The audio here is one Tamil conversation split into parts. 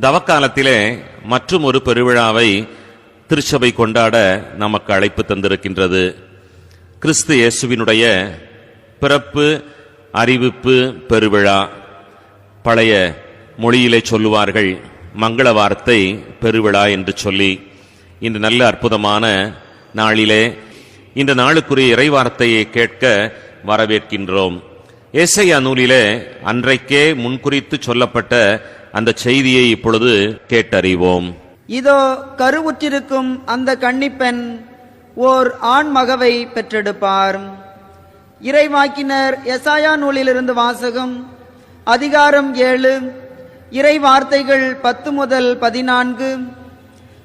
தவக்காலத்திலே மற்றும் ஒரு பெருவிழாவை திருச்சபை கொண்டாட நமக்கு அழைப்பு தந்திருக்கின்றது. கிறிஸ்து இயேசுவினுடைய பிறப்பு அறிவிப்பு பெருவிழா பழைய மொழியிலே சொல்லுவார்கள் மங்கள வார்த்தை பெருவிழா என்று சொல்லி. இன்று நல்ல அற்புதமான நாளிலே இந்த நாளுக்குரிய இறைவார்த்தையை கேட்க வரவேற்கின்றோம். ஏசையா நூலிலே அன்றைக்கே முன்குறித்து சொல்லப்பட்ட அந்த செய்தியை இப்பொழுது கேட்டறிவோம். இதோ கருவுற்றிருக்கும் அந்த கன்னிப்பெண் ஓர் ஆண் மகவை பெற்றெடுப்பார். இறைவாக்கினர் எசாயா நூலிலிருந்து வாசகம் அதிகாரம் ஏழு இறை வார்த்தைகள் பத்து முதல் பதினான்கு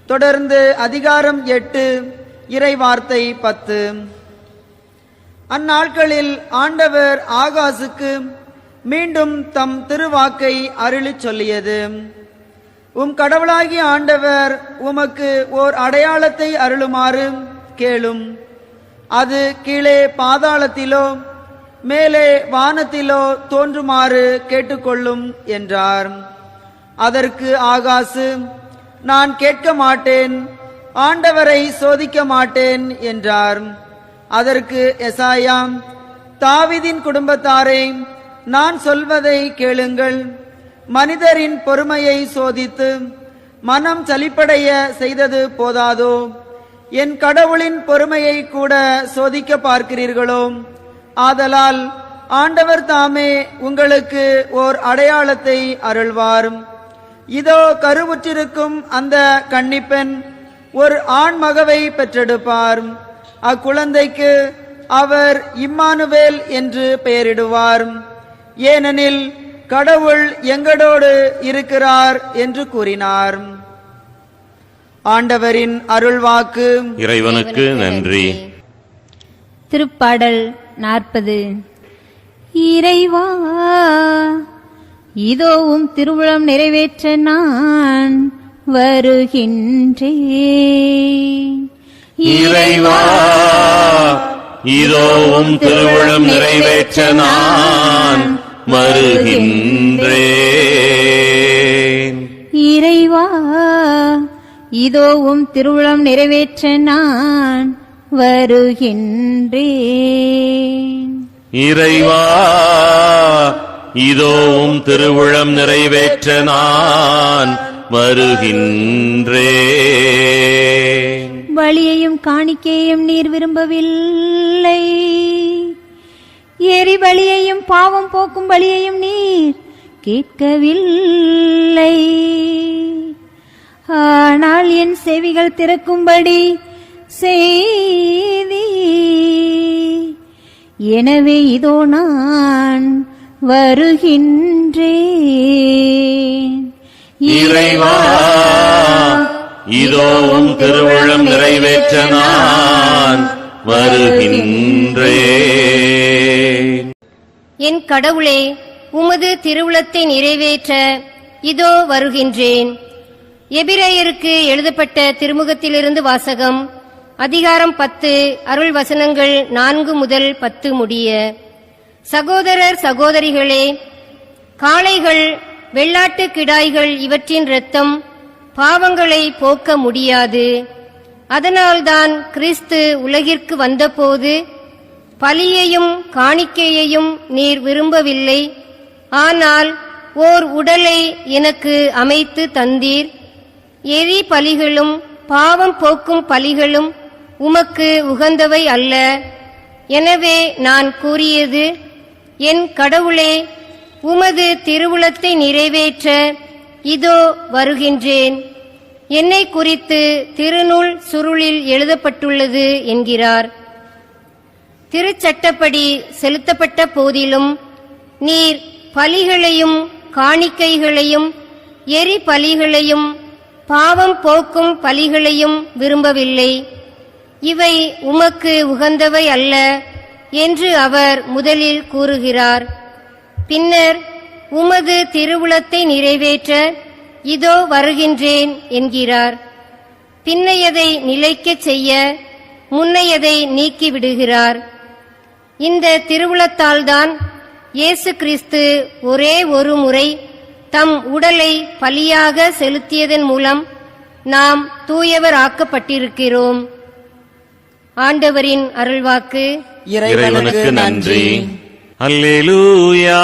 தொடர்ந்து அதிகாரம் எட்டு இறை வார்த்தை பத்து. அந்நாட்களில் ஆண்டவர் ஆகாசுக்கு மீண்டும் தம் திருவாக்கை அருளிச் சொல்லியது. உம் கடவுளாகிய ஆண்டவர் உமக்கு ஓர் அடையாளத்தை அருளுமாறு கேளும். அது கீழே பாதாளத்திலோ மேலே வானத்திலோ தோன்றுமாறு கேட்டுக்கொள்ளும் என்றார். அதற்கு ஆகாசு நான் கேட்க மாட்டேன் ஆண்டவரை சோதிக்க மாட்டேன் என்றார். அதற்கு எசாயாம் தாவிதின் குடும்பத்தாரை நான் சொல்வதை கேளுங்கள். மனிதரின் பொறுமையை சோதித்து மனம் சலிப்படைய செய்தது போதாதோ? என் கடவுளின் பொறுமையை கூட சோதிக்க பார்க்கிறீர்களோ? ஆதலால் ஆண்டவர் தாமே உங்களுக்கு ஓர் அடையாளத்தை அருள்வார். இதோ கருவுற்றிருக்கும் அந்த கன்னிப்பெண் ஒரு ஆண் மகவை பெற்றெடுப்பார். அக்குழந்தைக்கு அவர் இம்மானுவேல் என்று பெயரிடுவார். ஏனெனில் கடவுள் எங்களோடு இருக்கிறார் என்று கூறினார். ஆண்டவரின் அருள்வாக்கு. இறைவனுக்கு நன்றி. திருப்பாடல் நாற்பது. இறைவா இதோவும் திருவுளம் நிறைவேற்ற நான் வருகின்றேன். இறைவா இதோவும் திருவிழம் நிறைவேற்ற நான் வருகின்றேன் இறைவா இதோவும் திருவுளம் நிறைவேற்ற நான் வருகின்றேன். இறைவா இதோவும் திருவிழம் நிறைவேற்ற நான் வருகின்றேன். பலியையும் காணிக்கையும் நீர் விரும்பவில்லை. எரி பலியையும் பாவம் போக்கும் பலியையும் நீர் கேட்கவில்லை. ஆனால் என் செவிகள் திறக்கும்படி செய்தி எனவே இதோ நான் வருகின்றேன். இறைவா இதோவும் திருவிழம் நிறைவேற்ற நான் வருகின்றேன். என் கடவுளே உமது திருவுளத்தை நிறைவேற்ற இதோ வருகின்றேன். எபிரேயருக்கு எழுதப்பட்ட திருமுகத்திலிருந்து வாசகம் அதிகாரம் பத்து அருள் வசனங்கள் நான்கு முதல் பத்து முடிய. சகோதரர் சகோதரிகளே காளைகள் வெள்ளாட்டு கிடாய்கள் இவற்றின் இரத்தம் பாவங்களை போக்க முடியாது. அதனால்தான் கிறிஸ்து உலகிற்கு வந்தபோது பலியையும் காணிக்கையையும் நீர் விரும்பவில்லை. ஆனால் ஓர் உடலை எனக்கு அமைத்து தந்தீர். எரி பலிகளும் பாவம் போக்கும் பலிகளும் உமக்கு உகந்தவை அல்ல. எனவே நான் கூறியது என் கடவுளே உமது திருவுளத்தை நிறைவேற்ற இதோ வருகின்றேன். என்னை குறித்து திருநூல் சுருளில் எழுதப்பட்டுள்ளது என்கிறார். திருச்சட்டப்படி செலுத்தப்பட்ட போதிலும் நீர் பலிகளையும் காணிக்கைகளையும் எரி பலிகளையும் பாவம் போக்கும் பலிகளையும் விரும்பவில்லை. இவை உமக்கு உகந்தவை அல்ல என்று அவர் முதலில் கூறுகிறார். பின்னர் உமது திருவுளத்தை நிறைவேற்ற இதோ வருகின்றேன் என்கிறார். பின்னையதை நிலைக்கச் செய்ய முன்னையதை நீக்கிவிடுகிறார். இந்த திருவுளத்தால்தான் இயேசு கிறிஸ்து ஒரே ஒரு முறை தம் உடலை பலியாக செலுத்தியதன் மூலம் நாம் தூயவர் ஆக்கப்பட்டிருக்கிறோம் ஆண்டவரின் அருள்வாக்கு. இறைவனுக்கு நன்றி. அல்லேலூயா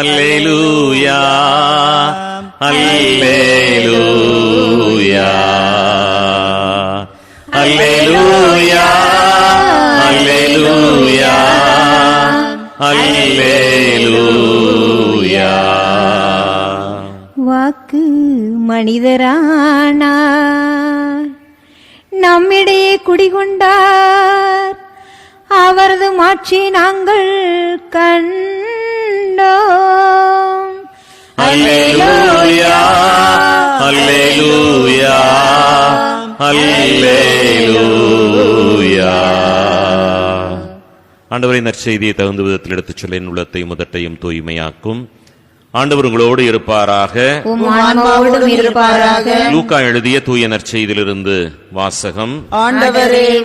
அல்லேலூயா அல்லேலூயா. அல்லேலூயா. அல்லேலூயா அல்லேலூயா வாக்கு மனிதரானார். நம்மிடையே குடிகொண்டார். அவரது மாட்சி நாங்கள் கண்டோம். அல்லேலூயா அல்லேலூயா அல்லேலூயா ஆண்டவரின் நற்செய்தியை தகுந்த விதத்தில் எடுத்துச் சொல்ல என் உள்ளத்தை முதட்டையும் தூய்மையாக்கும். ஆண்டவர் உங்களோடு இருப்பாராக. லூக்கா எழுதிய தூய நற்செய்தியிலிருந்து வாசகம். ஆண்டவரே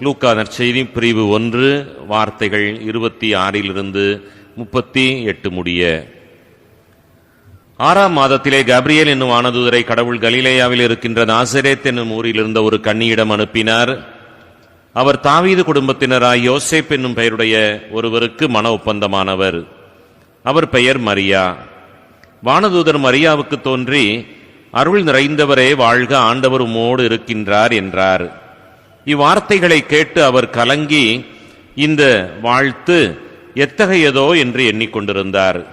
லூக்கா நற்செய்தி பிரிவு ஒன்று வார்த்தைகள் இருபத்தி ஆறிலிருந்து முப்பத்தி எட்டு முடிய. ஆறாம் மாதத்திலே கப்ரியேல் என்னும் வானதூதரை கடவுள் கலிலேயாவில் இருக்கின்ற நாசரேத் என்னும் ஊரில் இருந்த ஒரு கன்னியிடம் அனுப்பினார். அவர் தாவீது குடும்பத்தினராய் யோசேப் என்னும் பெயருடைய ஒருவருக்கு மன ஒப்பந்தமானவர். அவர் பெயர் மரியா. வானதூதர் மரியாவுக்கு தோன்றி அருள் நிறைந்தவரே வாழ்க ஆண்டவர் உமோடு இருக்கின்றார் என்றார். இவ்வார்த்தைகளை கேட்டு அவர் கலங்கி இந்த வாழ்த்து எத்தகையதோ என்று எண்ணிக்கொண்டிருந்தார்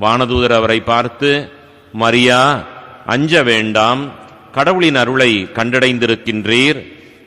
வானதூதர் அவரை பார்த்து மரியா அஞ்ச வேண்டாம். கடவுளின் அருளை கண்டடைந்திருக்கின்றீர்.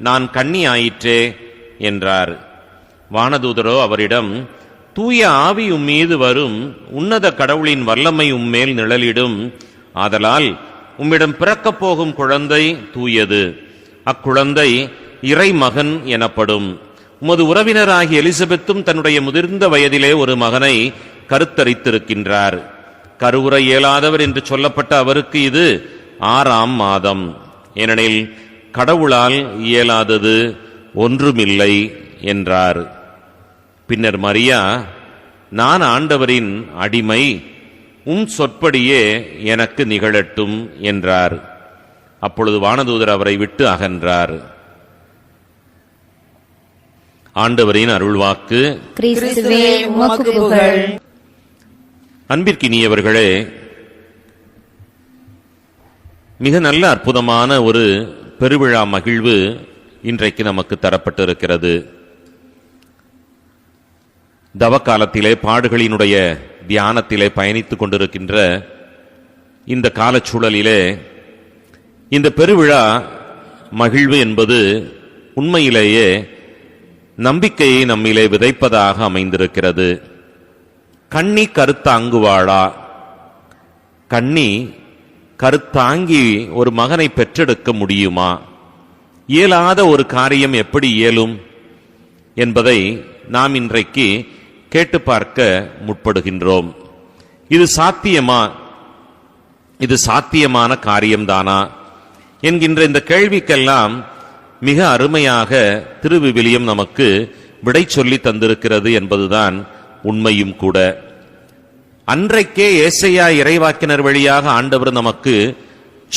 நான் கண்ணி ஆயிற்றே என்றார். வானதூதரோ அவரிடம் தூய ஆவி உம்மீது வரும் உன்னத கடவுளின் வல்லமை உம்மேல் நிழலிடும். ஆதலால் உம்மிடம் பிறக்கப் போகும் குழந்தை தூயது. அக்குழந்தை இறைமகன் எனப்படும். உமது உறவினராகிய எலிசபெத்தும் தன்னுடைய முதிர்ந்த வயதிலே ஒரு மகனை கருத்தரித்திருக்கின்றார். கருவுற இயலாதவர் என்று சொல்லப்பட்ட அவருக்கு இது ஆறாம் மாதம். ஏனெனில் கடவுளால் இயலாதது ஒன்றுமில்லை என்றார். பின்னர் மரியா நான் ஆண்டவரின் அடிமை உம் சொற்படியே எனக்கு நிகழட்டும் என்றார். அப்பொழுது வானதூதர் அவரை விட்டு அகன்றார். ஆண்டவரின் அருள்வாக்கு அன்பிற்கினியவர்களே மிக நல்ல அற்புதமான ஒரு பெருவிழா மகிழ்வு இன்றைக்கு நமக்கு தரப்பட்டிருக்கிறது. தவக்காலத்திலே பாடுகளினுடைய தியானத்திலே பயணித்துக் கொண்டிருக்கின்ற இந்த காலச்சூழலிலே இந்த பெருவிழா மகிழ்வு என்பது உண்மையிலேயே நம்பிக்கையை நம்மிலே விதைப்பதாக அமைந்திருக்கிறது. கண்ணி கருத்த கருத்தாங்குவாளா? கண்ணி கருத்தாங்கி ஒரு மகனை பெற்றெடுக்க முடியுமா? இயலாத ஒரு காரியம் எப்படி இயலும் என்பதை நாம் இன்றைக்கு கேட்டு பார்க்க முற்படுகின்றோம். இது சாத்தியமா? இது சாத்தியமான காரியம்தானா? என்கின்ற இந்த கேள்விக்கெல்லாம் மிக அருமையாக திருவிவிலியம் நமக்கு விடை சொல்லி தந்திருக்கிறது என்பதுதான் உண்மையும் கூட. அன்றைக்கே ஏசையா இறைவாக்கினர் வழியாக ஆண்டவர் நமக்கு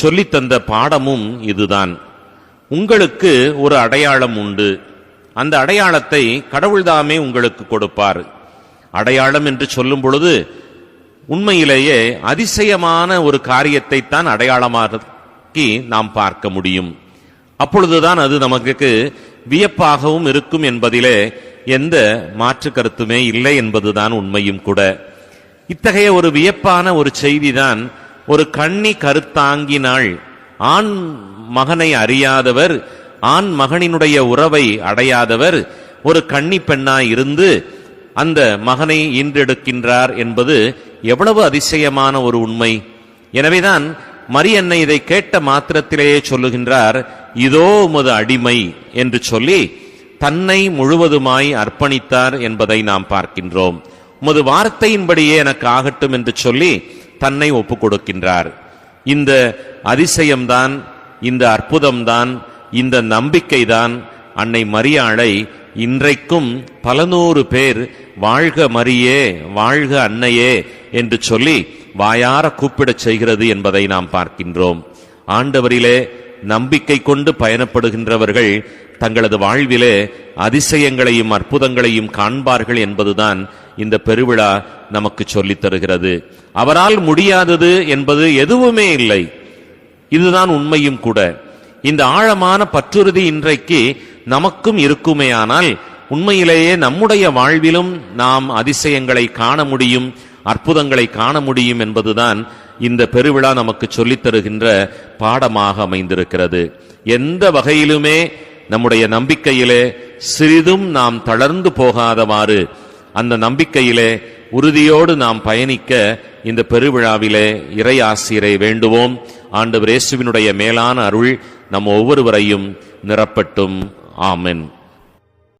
சொல்லித்தந்த பாடமும் இதுதான். உங்களுக்கு ஒரு அடையாளம் உண்டு. அந்த அடையாளத்தை கடவுள்தாமே உங்களுக்கு கொடுப்பார். அடையாளம் என்று சொல்லும் பொழுது உண்மையிலேயே அதிசயமான ஒரு காரியத்தை தான் அடையாளமாக்கி நாம் பார்க்க முடியும். அப்பொழுதுதான் அது நமக்கு வியப்பாகவும் இருக்கும் என்பதிலே எந்த மாற்று கருத்துமே இல்லை என்பதுதான் உண்மையும் கூட. இத்தகைய ஒரு வியப்பான ஒரு செய்திதான் ஒரு கண்ணி கருத்தாங்கினாள். ஆண் மகனை அறியாதவர் ஆண் மகனினுடைய உறவை அடையாதவர் ஒரு கன்னி பெண்ணாய் இருந்து அந்த மகனை ஈன்றெடுக்கின்றார் என்பது எவ்வளவு அதிசயமான ஒரு உண்மை. எனவேதான் மரியன்னை இதை கேட்ட மாத்திரத்திலேயே சொல்லுகின்றார் இதோ உமது அடிமை என்று சொல்லி தன்னை முழுவதுமாய் அர்ப்பணித்தார் என்பதை நாம் பார்க்கின்றோம். உமது வார்த்தையின்படியே எனக்கு ஆகட்டும் என்று சொல்லி தன்னை ஒப்புக் கொடுக்கின்றார் இந்த அதிசயம்தான் இந்த அற்புதம்தான் இந்த நம்பிக்கைதான் அன்னை மரியாளை இன்றைக்கும் பல நூறு பேர் வாழ்க மரியே வாழ்க அன்னையே என்று சொல்லி வாயார கூப்பிடச் செய்கிறது என்பதை நாம் பார்க்கின்றோம். ஆண்டவரிலே நம்பிக்கை கொண்டு பயணப்படுகின்றவர்கள் தங்களது வாழ்விலே அதிசயங்களையும் அற்புதங்களையும் காண்பார்கள் என்பதுதான் இந்த பெருவிழா நமக்கு சொல்லித் தருகிறது. அவரால் முடியாதது என்பது எதுவுமே இல்லை. இதுதான் உண்மையும் கூட. இந்த ஆழமான பற்றுறுதி இன்றைக்கு நமக்கும் இருக்குமேயானால் உண்மையிலேயே நம்முடைய வாழ்விலும் நாம் அதிசயங்களை காண முடியும் அற்புதங்களை காண முடியும் என்பதுதான் இந்த பெருவிழா நமக்கு சொல்லித் தருகின்ற பாடமாக அமைந்திருக்கிறது. எந்த வகையிலுமே நம்முடைய நம்பிக்கையிலே சிறிதும் நாம் தளர்ந்து போகாதவாறு அந்த நம்பிக்கையிலே உறுதியோடு நாம் பயணிக்க இந்த பெருவிழாவிலே இறை ஆசிரியரை வேண்டுவோம். ஆண்டவர் இயேசுவினுடைய மேலான அருள் நம் ஒவ்வொருவரையும் நிரப்பட்டும். ஆமென்.